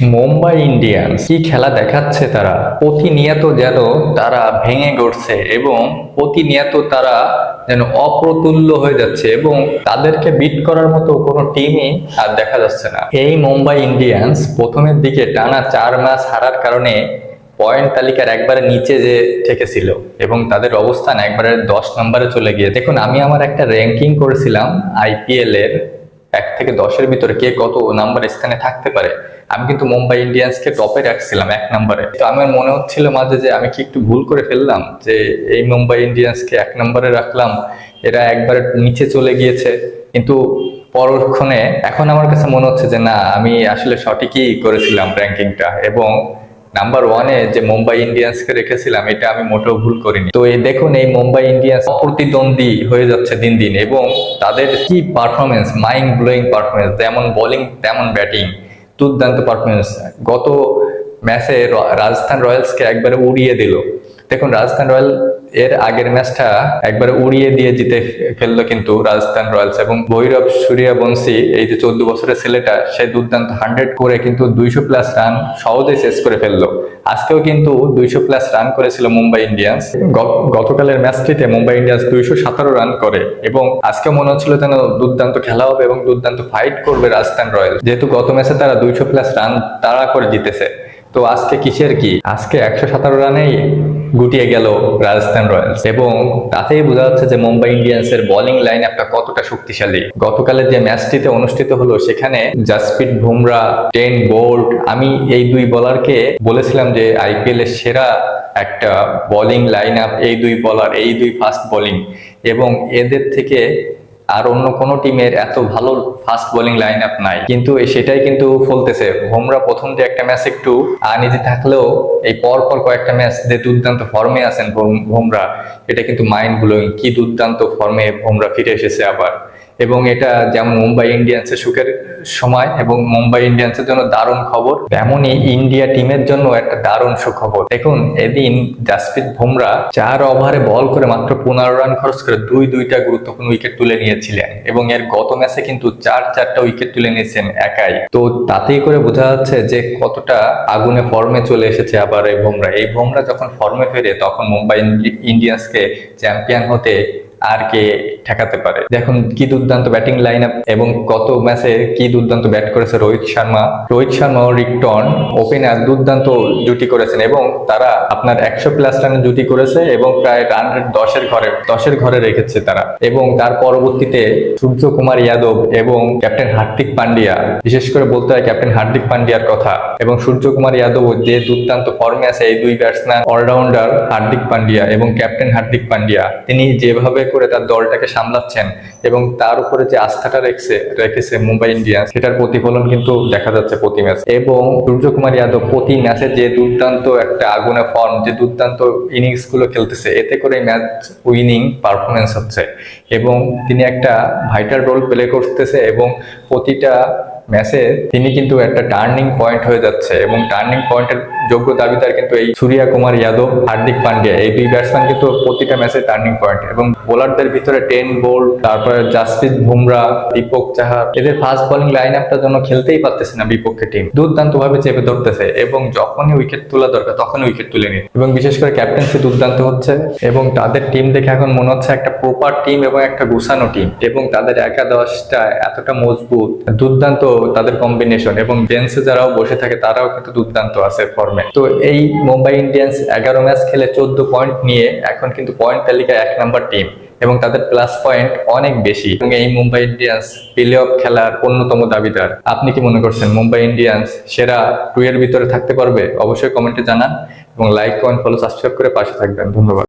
Mumbai Indians. কি খেলা দেখাচ্ছে তারা? প্রতিনিয়ত যেন তারা ভেঙে গড়ছে এবং প্রতিনিয়ত তারা যেন অপ্রতুল্য হয়ে যাচ্ছে এবং তাদেরকে বিট করার মতো কোনো টিমই আর দেখা যাচ্ছে না। এই মুম্বাই ইন্ডিয়ান্স প্রথমের দিকে টানা চার ম্যাচ হারার কারণে পয়েন্ট তালিকার একবারে নিচে যে ঠেকেছিল এবং তাদের অবস্থান একবারে দশ নম্বরে চলে গিয়ে। দেখুন, আমি আমার একটা র্যাঙ্কিং করেছিলাম আইপিএল এর। থেকে দশের ভিতরে কে কত নাম্বার স্থানে থাকতে পারে, আমি কিন্তু মুম্বাই ইন্ডিয়ান্সকে টপে রাখছিলাম এক নম্বরে তো আমার মনে হচ্ছিল মাঝে যে আমি কি একটু ভুল করে ফেললাম, যে এই মুম্বাই ইন্ডিয়ান্সকে এক নম্বরে রাখলাম, এরা একবার নিচে চলে গিয়েছে, কিন্তু পরক্ষণে এখন আমার কাছে মনে হচ্ছে যে না, আমি আসলে সঠিকই করেছিলাম র্যাঙ্কিংটা এবং নাম্বার ওয়ানে যে মুম্বাই ইন্ডিয়ান্সকে রেখেছিলাম, এটা আমি মোটেও ভুল করিনি। তো এই দেখুন, এই মুম্বাই ইন্ডিয়ান্স অপ্রতিদ্বন্দ্বী হয়ে যাচ্ছে দিন দিন এবং তাদের কি পারফরমেন্স মাইন্ড ব্লোয়িং পারফরমেন্স যেমন বোলিং তেমন ব্যাটিং দুর্দান্ত পারফরমেন্স গত ম্যাচে রাজস্থান রয়্যালসকে একবারে উড়িয়ে দিল। দেখুন, রাজস্থান রয়্যাল এর আগের ম্যাচটা একবার উড়িয়ে দিয়ে জিতে ফেলল কিন্তু রাজস্থান রয়্যালস এবং ভৈরব সূর্যবংশী, এই যে চোদ্দ বছরের ছেলেটা, সে দুর্দান্ত হান্ড্রেড করে কিন্তু দুইশো প্লাস রান সহজে শেষ করে ফেলল। আজকেও কিন্তু দুইশো প্লাস রান করেছিল মুম্বাই ইন্ডিয়ান্স। গতকালের ম্যাচটিতে মুম্বাই ইন্ডিয়ান্স দুইশো সতেরো রান করে এবং আজকে মনে হচ্ছিল যেন দুর্দান্ত খেলা হবে এবং দুর্দান্ত ফাইট করবে রাজস্থান রয়্যালস। যেহেতু গত ম্যাচে তারা দুইশো প্লাস রান তাড়া করে জিতেছে। তো আজকে কিসের কি? আজকে একশো সতেরো রানেই গুটিয়ে গেল রাজস্থান রয়্যালস এবং তাতেই বোঝা যাচ্ছে যে মুম্বাই ইন্ডিয়ান্সের বোলিং লাইন আপটা কতটা শক্তিশালী। গতকালের যে ম্যাচটিতে অনুষ্ঠিত হলো, সেখানে জাসপ্রিত বুমরা, টেন বোল্ট, আমি এই দুই বোলারকে বলেছিলাম যে আইপিএল এর সেরা একটা বোলিং লাইন আপ এই দুই বলার এই দুই ফাস্ট বোলিং এবং এদের থেকে আর অন্য কোনো টিমের এত ভালো ফাস্ট বোলিং লাইন আপ নাই। কিন্তু সেটাই কিন্তু ফলতেছে হোমরা প্রথম যে একটা ম্যাচ একটু আনিজি থাকলেও এই পর পর কয়েকটা ম্যাচ যে দুর্দান্ত ফর্মে আছেন হোমরা এটা কিন্তু মাইন্ড ব্লোয়িং কি দুর্দান্ত ফর্মে হোমরা ফিরে এসেছে আবার। এবং এটা যেমন মুম্বাই ইন্ডিয়ান্সের সুখের সময় এবং মুম্বাই ইন্ডিয়ান্সের জন্য দারুণ খবর তেমনই ইন্ডিয়া টিমের জন্য একটা দারুণ সুখবর। দেখুন, এদিন জাসপ্রীত বুমরা চার ওভারে বল করে মাত্র পনেরো রান খরচ করে দুই দুইটা গুরুত্বপূর্ণ উইকেট তুলে নিয়েছিলেন এবং এর গত ম্যাচে কিন্তু চার চারটা উইকেট তুলে নিয়েছেন একাই। তো তাতেই করে বোঝা যাচ্ছে যে কতটা আগুনে ফর্মে চলে এসেছে আবার এই বুমরা। এই বুমরা যখন ফর্মে ফেরে তখন মুম্বাই ইন্ডিয়ান্সকে চ্যাম্পিয়ন হতে আর কে ঠেকাতে পারে। দেখুন কি দুর্দান্ত ব্যাটিং লাইন এবং গত ম্যাচে কি দুর্দান্ত ব্যাট করেছে রোহিত শর্মা। রোহিত শর্মা ও রিকটন ওপেনার দুর্দান্ত জুটি করেছেন এবং তারা আপনার একশো প্লাস রানের জুটি করেছে এবং প্রায় রান দশের ঘরে দশের ঘরে রেখেছে তারা। এবং তার পরবর্তীতে সূর্য কুমার যাদব এবং ক্যাপ্টেন হার্দিক পান্ডিয়া, বিশেষ করে বলতে হয় ক্যাপ্টেন হার্দিক পান্ডিয়ার কথা। এবং সূর্য কুমার যাদব যে দুর্দান্ত ফর্মে আছে এই দুই ব্যাটসম্যান অলরাউন্ডার হার্দিক পান্ডিয়া এবং ক্যাপ্টেন হার্দিক পান্ডিয়া, তিনি যেভাবে করে তার দলটাকে সামলাচ্ছেন এবং তার উপরে যে আস্থাটা রেখেছে রেখেছে মুম্বাই ইন্ডিয়ান্স, সেটার প্রতিফলন কিন্তু দেখা যাচ্ছে প্রতি ম্যাচ। এবং সূর্যকুমার যাদব প্রতি ম্যাচে যে দুর্দান্ত একটা আগুনে ফর্ম যে দুর্দান্ত ইনিংসগুলো খেলতেছে, এতে করে ম্যাচ উইনিং পারফরমেন্স হচ্ছে। এবং তিনি একটা ভাইটাল রোল প্লে করতেছে এবং প্রতিটা ম্যাচে তিনি কিন্তু একটা টার্নিং পয়েন্ট হয়ে যাচ্ছে এবং টার্নিং পয়েন্টের যোগ্য দাবিদার কিন্তু এই সূর্যা কুমার যাদব, হার্দিক পান্ডে। এই দুই ব্যাটসম্যান কিন্তু প্রতিটা ম্যাচে টার্নিং পয়েন্ট এবং বোলারদের ভিতরে টেন বোল্ট তারপরে জাসপ্রীত বুমরা, দীপক চাহার এদের ফাস্ট বোলিং লাইন আপটা জন্য খেলতেই পারতেছে না বিপক্ষে টিম দুর্দান্ত ভাবে চেপে ধরতেছে এবং যখনই উইকেট তোলা দরকার, তখনই উইকেট তুলে নিয়ে। এবং বিশেষ করে ক্যাপ্টেন্সি দুর্দান্ত হচ্ছে এবং তাদের টিম দেখে এখন মনে হচ্ছে একটা প্রপার টিম এবং একটা গুছানো টিম এবং তাদের একাদশটা এতটা মজবুত, দুর্দান্ত তাদের কম্বিনেশন এবং বেঞ্চে যারাও বসে থাকে, তারাও কিন্তু দুর্দান্ত আছে ফর্মে তো এই মুম্বাই ইন্ডিয়ান্স এগারো ম্যাচ খেলে চোদ্দ পয়েন্ট নিয়ে এখন কিন্তু পয়েন্ট তালিকায় এক নাম্বার টিম এবং তাদের প্লাস পয়েন্ট অনেক বেশি। এবং এই মুম্বাই ইন্ডিয়ান্স প্লে অফ খেলার অন্যতম দাবিদার। আপনি কি মনে করছেন মুম্বাই ইন্ডিয়ান্স সেরা টু এর ভিতরে থাকতে পারবে? অবশ্যই কমেন্টে জানান এবং লাইক কমেন্ট ফলো সাবস্ক্রাইব করে পাশে থাকবেন। ধন্যবাদ।